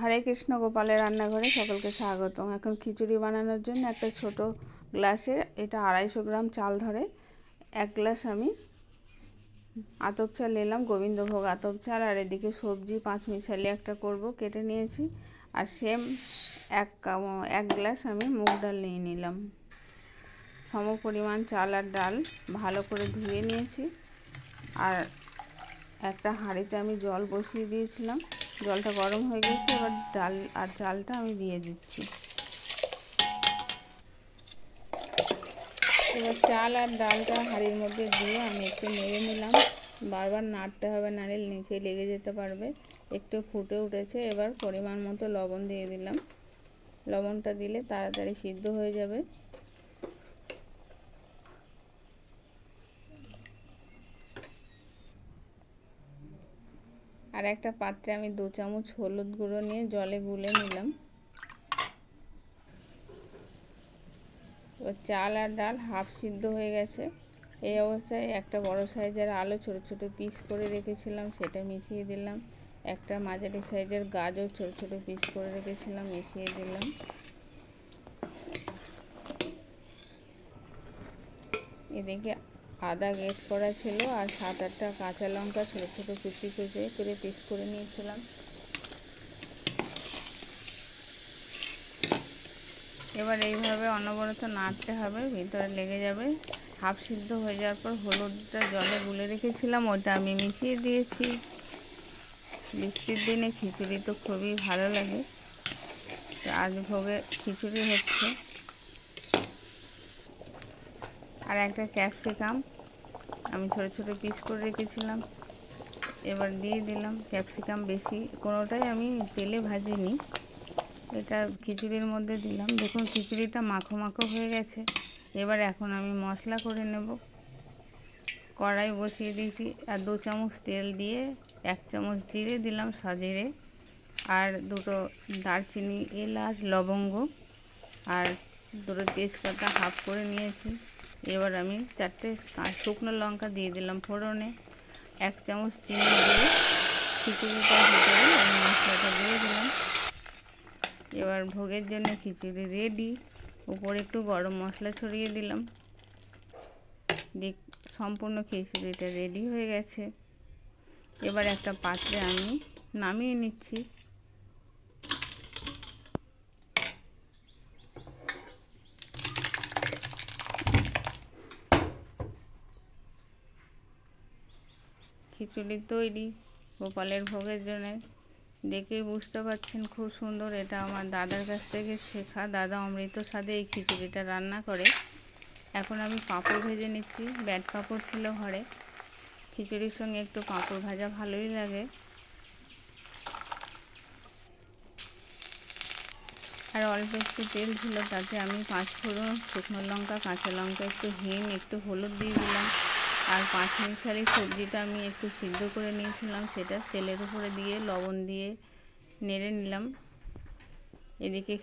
হরে কৃষ্ণ, গোপালের রান্নাঘরে সকলকে স্বাগতম। এখন খিচুড়ি বানানোর জন্য একটা ছোট গ্লাসে এটা আড়াইশো গ্রাম চাল ধরে এক গ্লাস আমি আতপ চাল নিলাম, গোবিন্দভোগ আতপ চাল, আর এদিকে সবজি, পাঁচ মিশালি একটা করব, কেটে নিয়েছি। আর সেম এক এক গ্লাস আমি মুগ ডাল নিয়ে নিলাম। সম পরিমাণ চাল আর ডাল ভালো করে ধুয়ে নিয়েছি। আর একটা হাঁড়িতে আমি জল বসিয়ে দিয়েছিলাম। জলটা গরম হয়ে গেছে, এবার ডাল আর চালটা আমি দিয়ে দিচ্ছি। এবার চাল আর ডালটা হাঁড়ির মধ্যে দিয়ে আমি একটু নেড়ে নিলাম। বারবার নাড়তে হবে নাড়লে নিচে লেগে যেতে পারবে। একটু ফুটে উঠেছে, এবার পরিমাণ মতো লবণ দিয়ে দিলাম। লবণটা দিলে তাড়াতাড়ি সিদ্ধ হয়ে যাবে। আর একটা পাত্রে আমি দু চামচ হলুদ গুঁড়ো নিয়ে জলে গুলে নিলাম। চাল আর ডাল হাফ সিদ্ধ হয়ে গেছে। এই অবস্থায় একটা বড় সাইজের আলু ছোট ছোট পিস করে রেখেছিলাম, সেটা মিশিয়ে দিলাম। একটা মাঝারি সাইজের গাজর ছোট ছোট পিস করে রেখেছিলাম, মিশিয়ে দিলাম। এদিকে আদা গেট করা ছিল আর সাত আটটা কাঁচা লঙ্কা ছোটো ছোটো কুচি কুচি করে পিস করে নিয়েছিলাম। এবার এইভাবে অনবরত নাড়তে হবে, ভিতরে লেগে যাবে। হাফ সিদ্ধ হয়ে যাওয়ার পর হলুদটা জলে গুলে রেখেছিলাম, ওটা আমি মিশিয়ে দিয়েছি। বৃষ্টির দিনে খিচুড়ি তো খুবই ভালো লাগে। আজ ভোগে খিচুড়ি হচ্ছে। আর একটা ক্যাপসিকাম আমি ছোট ছোট পিস করে রেখেছিলাম। এবার দিয়ে দিলাম ক্যাপসিকাম বেশি। কোনোটাই আমি তেলে ভাজিনি। এটা খিচুড়ির মধ্যে দিলাম। দেখুন খিচুড়িটা মাখো মাখো হয়ে গেছে। এবার এখন আমি মশলা করে নেব। কড়াই বসিয়ে দিয়েছি আর দু চামচ তেল দিয়ে এক চামচ জিরে দিলাম সাজিরে। আর দুটো দারচিনি, এলাচ, লবঙ্গ আর দুটো তেজপাতা হাফ করে নিয়েছি। এবার আমি চারটে শুকনো লঙ্কা দিয়ে দিলাম ফোড়নে। এক চামচ চিনি দিয়ে খিচুড়িটার ভিতরে আমি মশলাটা দিয়ে দিলাম। এবার ভোগের জন্য খিচুড়ি রেডি উপরে একটু গরম মশলা ছড়িয়ে দিলাম। দেখ, সম্পূর্ণ খিচুড়িটা রেডি হয়ে গেছে। এবার একটা পাত্রে আমি নামিয়ে নিচ্ছি। খিচুড়ি তৈরি গোপালের ভোগের জন্যে। দেখেই বুঝতে পারছেন খুব সুন্দর এটা আমার দাদার কাছ থেকে শেখা। দাদা অমৃত স্বাদে এই খিচুড়িটা রান্না করে। এখন আমি পাঁপড় ভেজে নিচ্ছি, ব্যাট পাঁপড় ছিল ঘরে। খিচুড়ির সঙ্গে একটু পাঁপড় ভাজা ভালোই লাগে। আর অল্প একটু তেল ছিল তাতে আমি পাঁচ ফোড়ন শুকনো লঙ্কা, কাঁচা লঙ্কা, একটু হিং, একটু হলুদ দিয়ে দিলাম। আর পাঁচ মিনিট মিশালি সবজিটা আমি একটু সিদ্ধ করে নিয়েছিলাম, সেটা তেলের উপরে দিয়ে লবণ দিয়ে নেড়ে নিলাম। এদিকে